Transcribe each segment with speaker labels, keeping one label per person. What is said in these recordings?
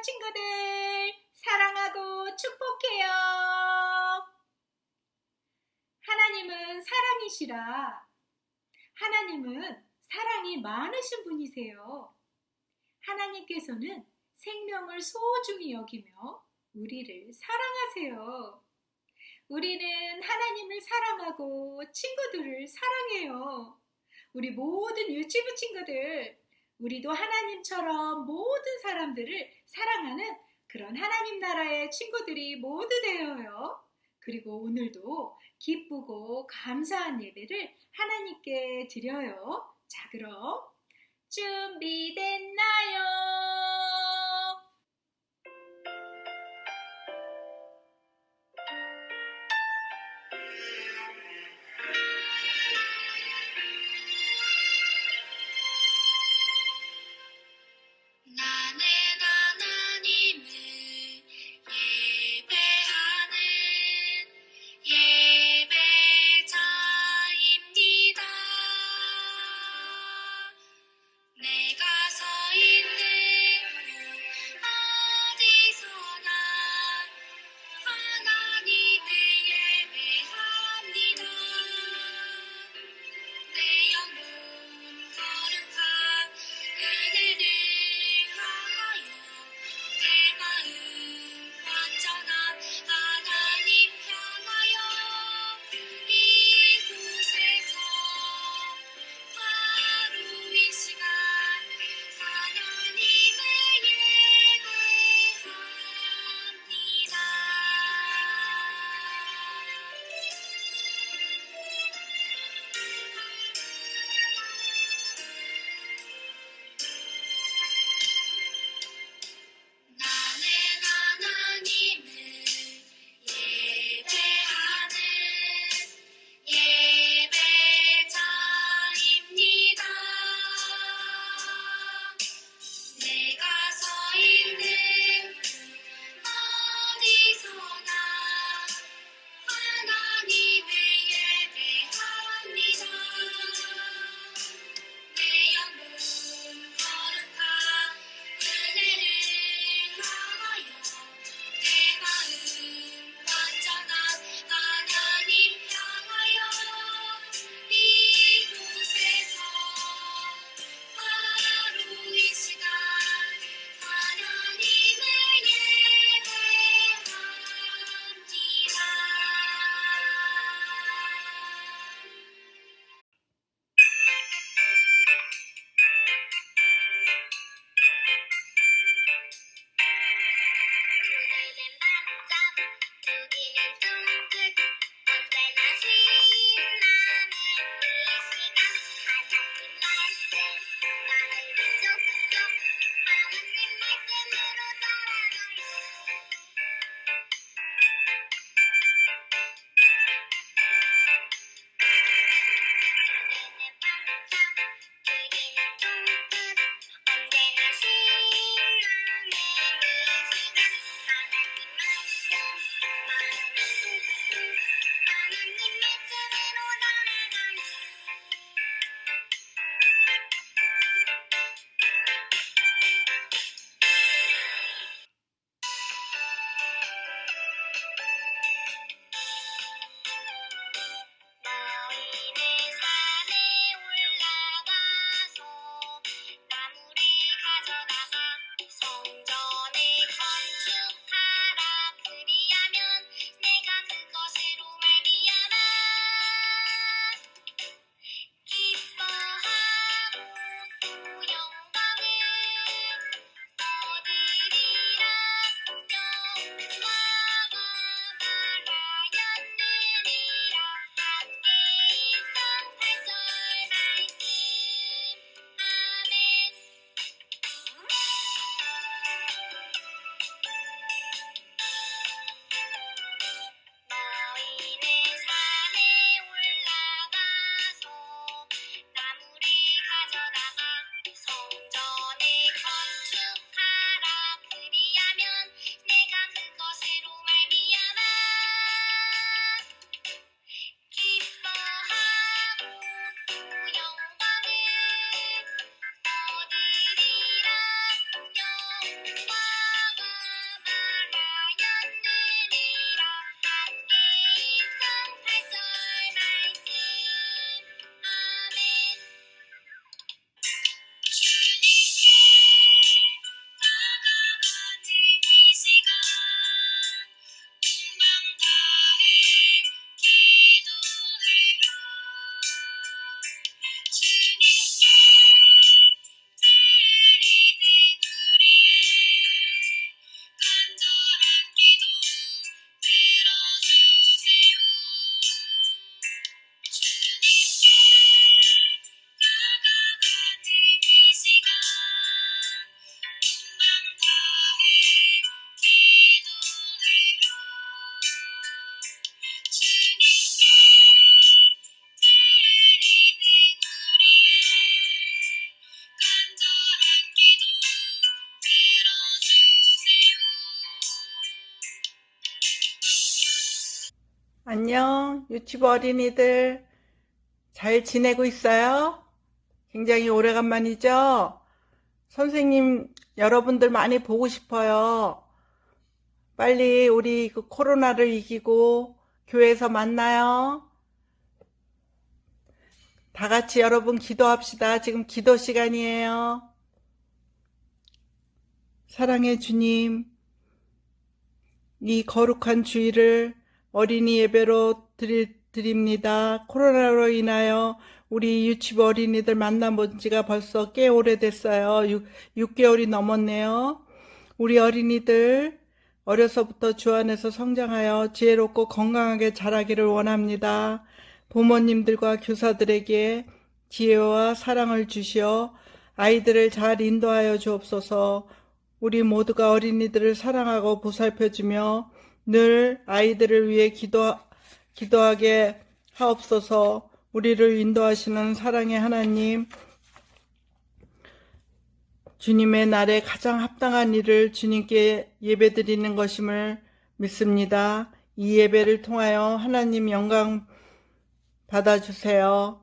Speaker 1: 친구들 사랑하고 축복해요. 하나님은 사랑이시라. 하나님은 사랑이 많으신 분이세요. 하나님께서는 생명을 소중히 여기며 우리를 사랑하세요. 우리는 하나님을 사랑하고 친구들을 사랑해요. 우리 모든 유치부 친구들, 우리도 하나님처럼 모든 사람들을 사랑하는 그런 하나님 나라의 친구들이 모두 되어요. 그리고 오늘도 기쁘고 감사한 예배를 하나님께 드려요. 자, 그럼 준비됐나요?
Speaker 2: 유치부 어린이들. 잘 지내고 있어요? 굉장히 오래간만이죠? 선생님, 여러분들 많이 보고 싶어요. 빨리 우리 그 코로나를 이기고 교회에서 만나요. 다 같이 여러분 기도합시다. 지금 기도 시간이에요. 사랑의 주님, 이 거룩한 주일을 어린이 예배로 드리, 드립니다. 코로나로 인하여 우리 유치부 어린이들 만나본 지가 벌써 꽤 오래됐어요. 6, 6개월이 넘었네요. 우리 어린이들 어려서부터 주 안에서 성장하여 지혜롭고 건강하게 자라기를 원합니다. 부모님들과 교사들에게 지혜와 사랑을 주시어 아이들을 잘 인도하여 주옵소서 우리 모두가 어린이들을 사랑하고 보살펴주며 늘 아이들을 위해 기도, 기도하게 하옵소서 우리를 인도하시는 사랑의 하나님, 주님의 날에 가장 합당한 일을 주님께 예배드리는 것임을 믿습니다. 이 예배를 통하여 하나님 영광 받아주세요.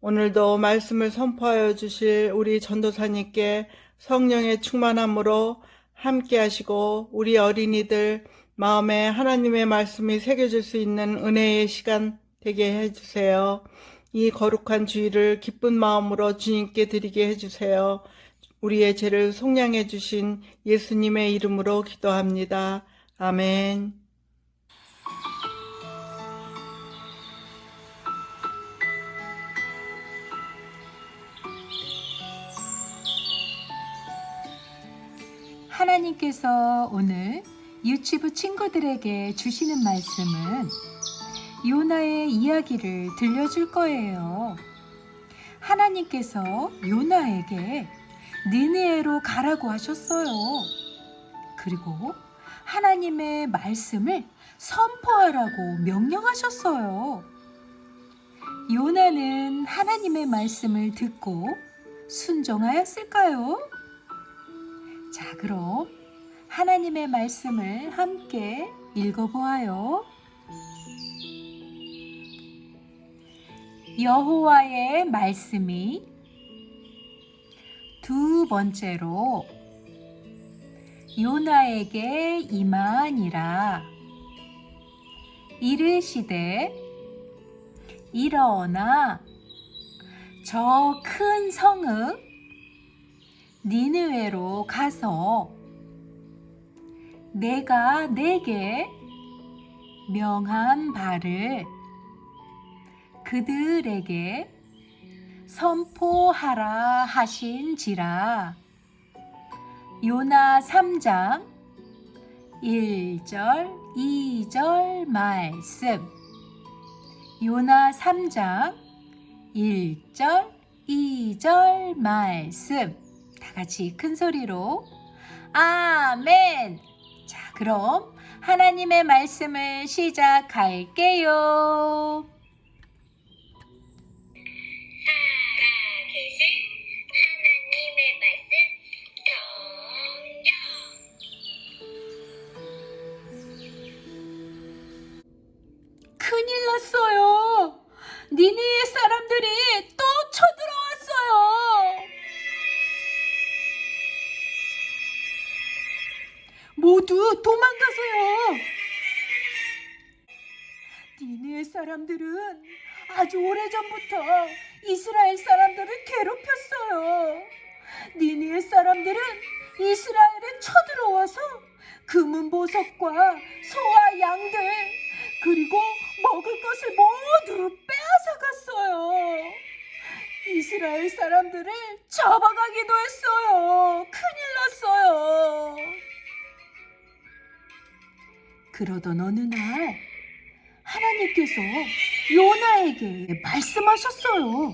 Speaker 2: 오늘도 말씀을 선포하여 주실 우리 전도사님께 성령의 충만함으로 함께 하시고 우리 어린이들 마음에 하나님의 말씀이 새겨질 수 있는 은혜의 시간 되게 해주세요. 이 거룩한 주일을 기쁜 마음으로 주님께 드리게 해주세요. 우리의 죄를 속량해 주신 예수님의 이름으로 기도합니다. 아멘.
Speaker 1: 하나님께서 오늘 유치부 친구들에게 주시는 말씀은 요나의 이야기를 들려줄 거예요. 하나님께서 요나에게 느네에로 가라고 하셨어요. 그리고 하나님의 말씀을 선포하라고 명령하셨어요. 요나는 하나님의 말씀을 듣고 순종하였을까요? 자, 그럼 하나님의 말씀을 함께 읽어보아요. 여호와의 말씀이 두 번째로 요나에게 임하니라 이르시되 일어나 저 큰 성읍 니느웨로 가서 내가 내게 명한 바를 그들에게 선포하라 하신지라. 요나 3장 1절 2절 말씀. 요나 3장 1절 2절 말씀. 다 같이 큰 소리로 아멘. 자, 그럼 하나님의 말씀을 시작할게요. 큰일 났어요. 니네 사람들이 모두 도망가세요. 니네 사람들은 아주 오래전부터 이스라엘 사람들을 괴롭혔어요. 니네 사람들은 이스라엘에 쳐들어와서 금은 보석과 소와 양들 그리고 먹을 것을 모두 빼앗아 갔어요. 이스라엘 사람들을 잡아가기도 했어요. 큰일 났어요. 그러던 어느 날 하나님께서 요나에게 말씀하셨어요.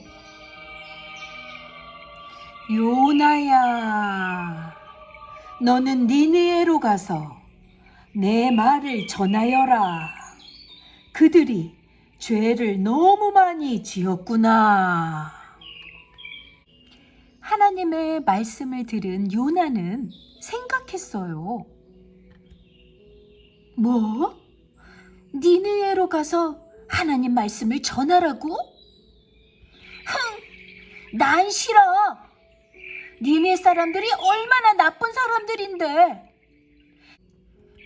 Speaker 1: 요나야, 너는 니느에로 가서 내 말을 전하여라. 그들이 죄를 너무 많이 지었구나. 하나님의 말씀을 들은 요나는 생각했어요. 뭐? 니느에로 가서 하나님 말씀을 전하라고? 흥, 난 싫어. 니네 사람들이 얼마나 나쁜 사람들인데.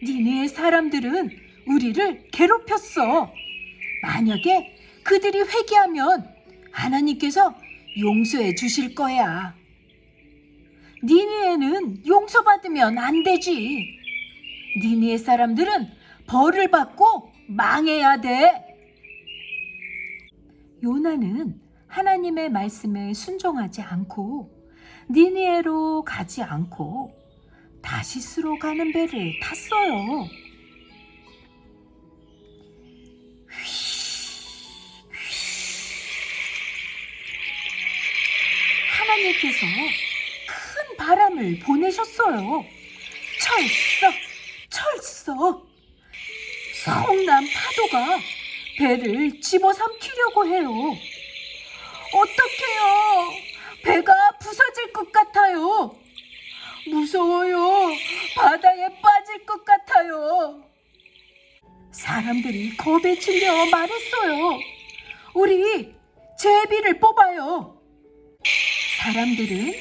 Speaker 1: 니네 사람들은 우리를 괴롭혔어. 만약에 그들이 회개하면 하나님께서 용서해 주실 거야. 니네는 용서받으면 안 되지. 니네 사람들은 벌을 받고 망해야 돼. 요나는 하나님의 말씀에 순종하지 않고 니니에로 가지 않고 다시스로 가는 배를 탔어요. 하나님께서 큰 바람을 보내셨어요. 철썩, 철썩. 성난 파도가 배를 집어삼키려고 해요. 어떡해요? 배가 부서질 것 같아요. 무서워요. 바다에 빠질 것 같아요. 사람들이 겁에 질려 말했어요. 우리 제비를 뽑아요. 사람들은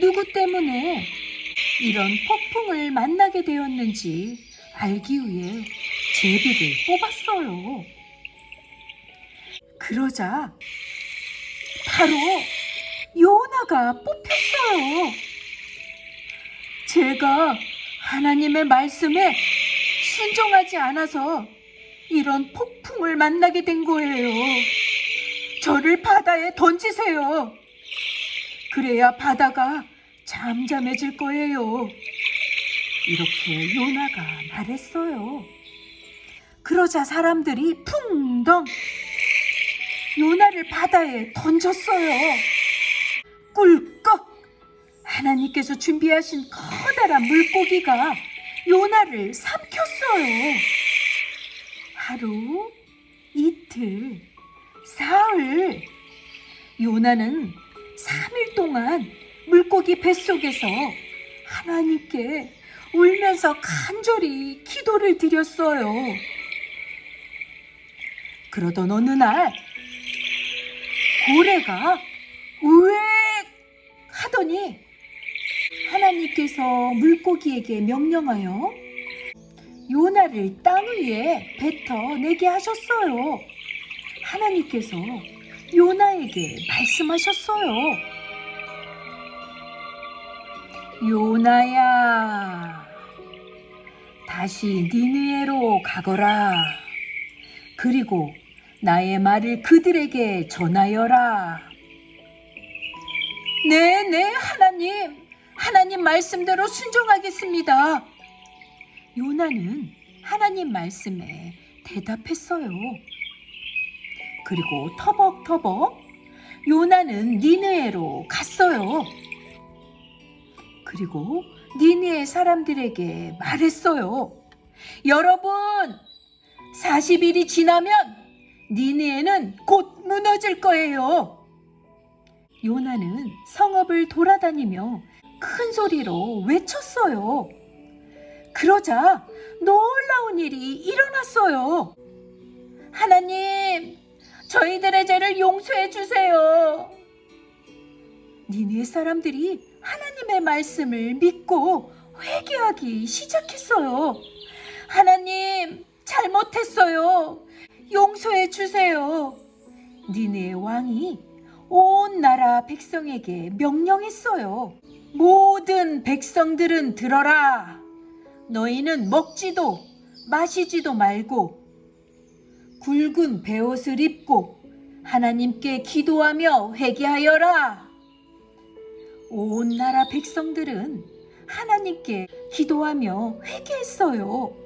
Speaker 1: 누구 때문에 이런 폭풍을 만나게 되었는지 알기 위해 제비를 뽑았어요. 그러자 바로 요나가 뽑혔어요. 제가 하나님의 말씀에 순종하지 않아서 이런 폭풍을 만나게 된 거예요. 저를 바다에 던지세요. 그래야 바다가 잠잠해질 거예요. 이렇게 요나가 말했어요. 그러자 사람들이 풍덩 요나를 바다에 던졌어요. 꿀꺽 하나님께서 준비하신 커다란 물고기가 요나를 삼켰어요. 하루, 이틀, 사흘. 요나는 3일 동안 물고기 뱃속에서 하나님께 울면서 간절히 기도를 드렸어요. 그러던 어느 날 고래가 우액 하더니 하나님께서 물고기에게 명령하여 요나를 땅 위에 뱉어내게 하셨어요. 하나님께서 요나에게 말씀하셨어요. 요나야, 다시 니느에로 가거라. 그리고 나의 말을 그들에게 전하여라. 네, 네, 하나님. 하나님 말씀대로 순종하겠습니다. 요나는 하나님 말씀에 대답했어요. 그리고 터벅터벅 요나는 니느에로 갔어요. 그리고 니느에 사람들에게 말했어요. 여러분, 40일이 지나면 니느에는 곧 무너질 거예요. 요나는 성읍을 돌아다니며 큰 소리로 외쳤어요. 그러자 놀라운 일이 일어났어요. 하나님, 저희들의 죄를 용서해 주세요. 니네 사람들이 하나님의 말씀을 믿고 회개하기 시작했어요. 하나님, 잘못했어요. 용서해 주세요. 니네 왕이 온 나라 백성에게 명령했어요. 모든 백성들은 들어라. 너희는 먹지도 마시지도 말고 굵은 베옷을 입고 하나님께 기도하며 회개하여라. 온 나라 백성들은 하나님께 기도하며 회개했어요.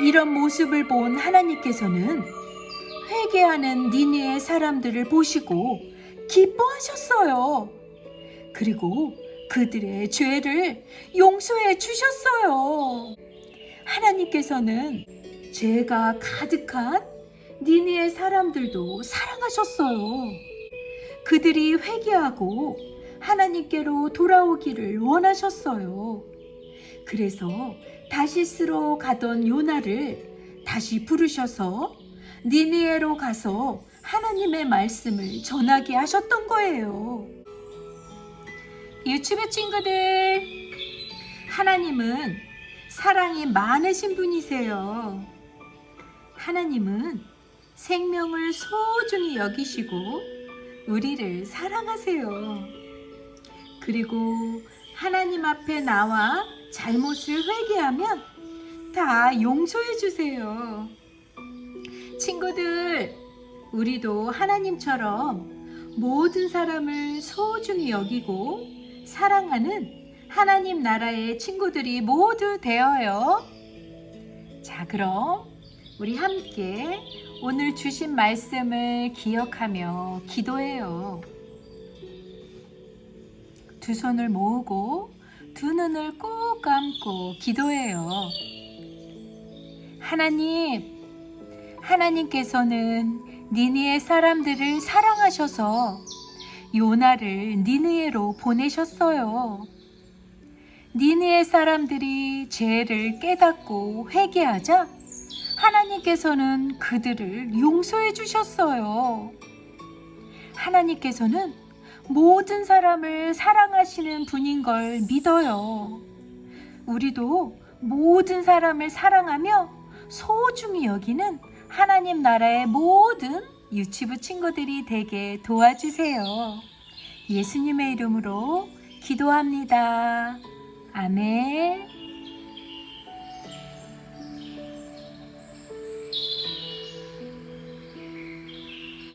Speaker 1: 이런 모습을 본 하나님께서는 회개하는 니네의 사람들을 보시고 기뻐하셨어요. 그리고 그들의 죄를 용서해 주셨어요. 하나님께서는 죄가 가득한 니네의 사람들도 사랑하셨어요. 그들이 회개하고 하나님께로 돌아오기를 원하셨어요. 그래서 다시스로 가던 요나를 다시 부르셔서 니느에로 가서 하나님의 말씀을 전하게 하셨던 거예요. 유튜브 친구들, 하나님은 사랑이 많으신 분이세요. 하나님은 생명을 소중히 여기시고 우리를 사랑하세요. 그리고 하나님 앞에 나와 잘못을 회개하면 다 용서해 주세요. 친구들, 우리도 하나님처럼 모든 사람을 소중히 여기고 사랑하는 하나님 나라의 친구들이 모두 되어요. 자, 그럼 우리 함께 오늘 주신 말씀을 기억하며 기도해요. 두 손을 모으고 두 눈을 꼭 감고 기도해요. 하나님, 하나님께서는 니느의 사람들을 사랑하셔서 요나를 니느에로 보내셨어요. 니느의 사람들이 죄를 깨닫고 회개하자 하나님께서는 그들을 용서해 주셨어요. 하나님께서는 모든 사람을 사랑하시는 분인 걸 믿어요. 우리도 모든 사람을 사랑하며 소중히 여기는 하나님 나라의 모든 유치부 친구들이 되게 도와주세요. 예수님의 이름으로 기도합니다. 아멘.